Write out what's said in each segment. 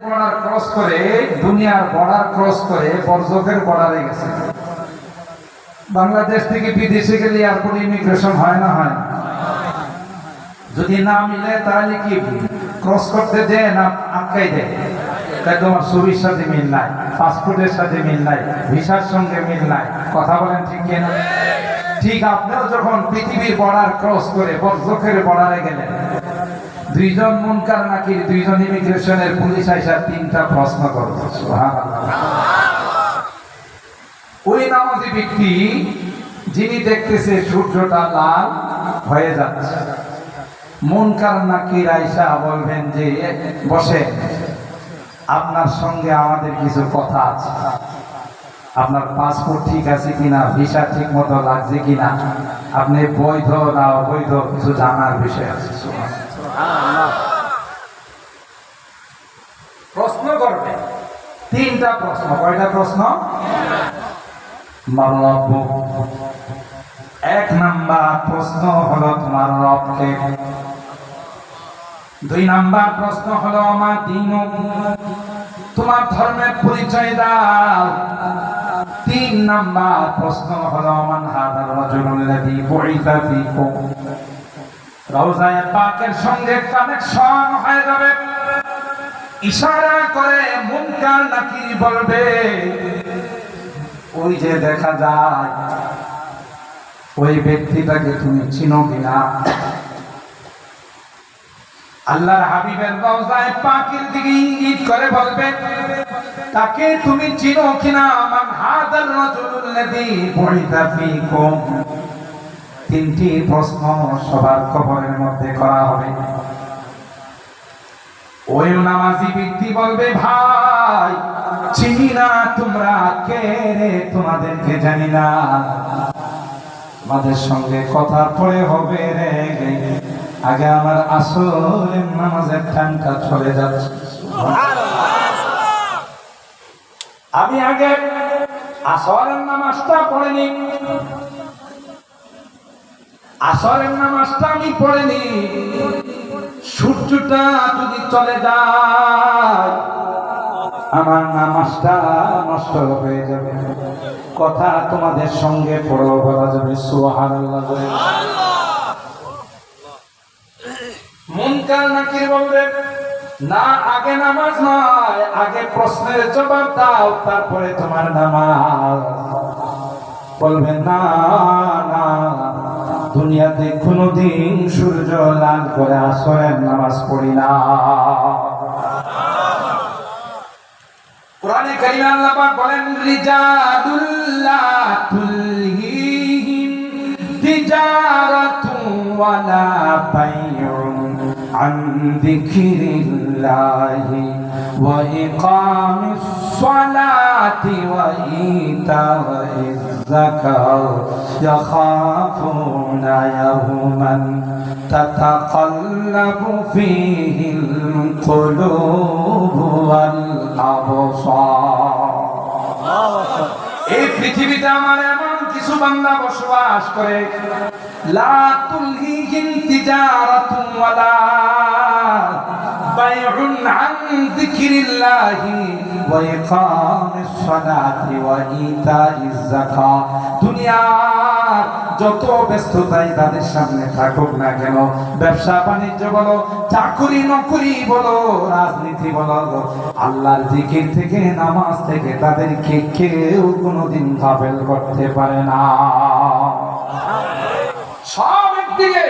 Border cross করে, দুনিয়ার border cross করে বর্জকের বর্ডারে গেছে। বাংলাদেশ থেকে বিদেশে গেলে এয়ারপোর্ট ইমিগ্রেশন হয় না, হয় যদি না মিলে, তাহলে কি? ক্রস করতে দেয় না আটকাই দেয়। তাই তোমার ছবির সাথে মিল নাই, পাসপোর্টের সাথে মিল নাই, ভিসার সঙ্গে মিল নাই। কথা বলেন ঠিক কিনা? ঠিক আপনিও যখন পৃথিবীর বর্ডার ক্রস করে বর্জকের বর্ডারে গেলেন দুইজন মুনকার নাকি দুইজন ইমিগ্রেশনের পুলিশ আইসা তিনটা প্রশ্ন সুবহানাল্লাহ। ওই নামাজি ব্যক্তি, যিনি দেখতেছে সূর্যটা লাল হয়ে যাচ্ছে। মুনকার নাকির আইসা বলবেন যে, বসে, আপনার সঙ্গে আমাদের কিছু কথা আছে। আপনার পাসপোর্ট ঠিক আছে কিনা ভিসা ঠিক মতো লাগছে কিনা, আপনি বৈধ না অবৈধ কিছু জানার বিষয় আছে প্রশ্ন করবে। তিনটা প্রশ্ন, কয়টা প্রশ্ন? এক নাম্বার প্রশ্ন হলো তোমার রবকে। দুই নাম্বার প্রশ্ন হলো আমার দিন তোমার ধর্মের পরিচয় দাও। তিন নাম্বার প্রশ্ন হলো আমার হাদার রাজুল্লাযী বুইসা ফীকুম। ব্যক্তিটাকে তুমি চিনো কিনা? আল্লাহর হাবিবের রওজায় পাকের দিকে ইঙ্গিত করে বলবে, তাকে তুমি চিনো কিনা? মান হাদার রাজুলুল্লাযী ফীকুম। তিনটি প্রশ্ন সবার কবরের মধ্যে করা হবে। ওই নামাজি ব্যক্তি বলবে, ভাই, চিনি না তোমরা, কে রে তোমাদেরকে জানি না। তোমাদের সঙ্গে কথা পড়ে হবে রে। আগে আমার আসল নামাজের টানটা চলে যাচ্ছে। আমি আগে আসরের নামাজটা পড়ে নি আসরের নামাজটা আমি পড়েনি। সূর্যটা যদি চলে যায়, আমার নামাজটা নষ্ট হয়ে যাবে। কথা তোমাদের সঙ্গে পড়ো বলা যাবে, সুবহানাল্লাহ। মুনকার নাকির বলবে, না, আগে নামাজ নয়, আগে প্রশ্নের জবাব দাও, তারপরে তোমার নামাজ। বলবে, না না। দুনিয়াতে কোনোদিন সূর্য লাল করে আসরের নামাজ পড়ি না। কোরআনে কারিমে আল্লাহ পাক বলেন রিজাদুল্লাহ তুলহিহিম তিজারাতু ওয়ালা বাইউন আন যিকরিল্লাহি ওয়া ইকামিস সালাতি ওয়া ইতাইজ যাকাত ইয়াখাফুনা ইয়াওমান تتقلب فيه القلوب والأبصار এই পৃথিবীতে আমার এমন কিছু বান্দা বসবাস করে। লা সালাতি ওয়া ইতাইজ যাকাত দুনিয়ার যত ব্যস্ততাই তাদের সামনে থাকুক না কেন, ব্যবসা বাণিজ্য বলো, চাকরি নকরি বলো, রাজনীতি বলো, আল্লাহর জিকির থেকে, নামাজ থেকে তাদেরকে কেউ কোনোদিন গাফেল করতে পারে না। সব একদিকে,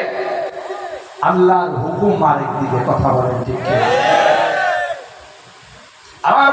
আল্লাহর হুকুম আর একদিকে কথা বলেন ঠিক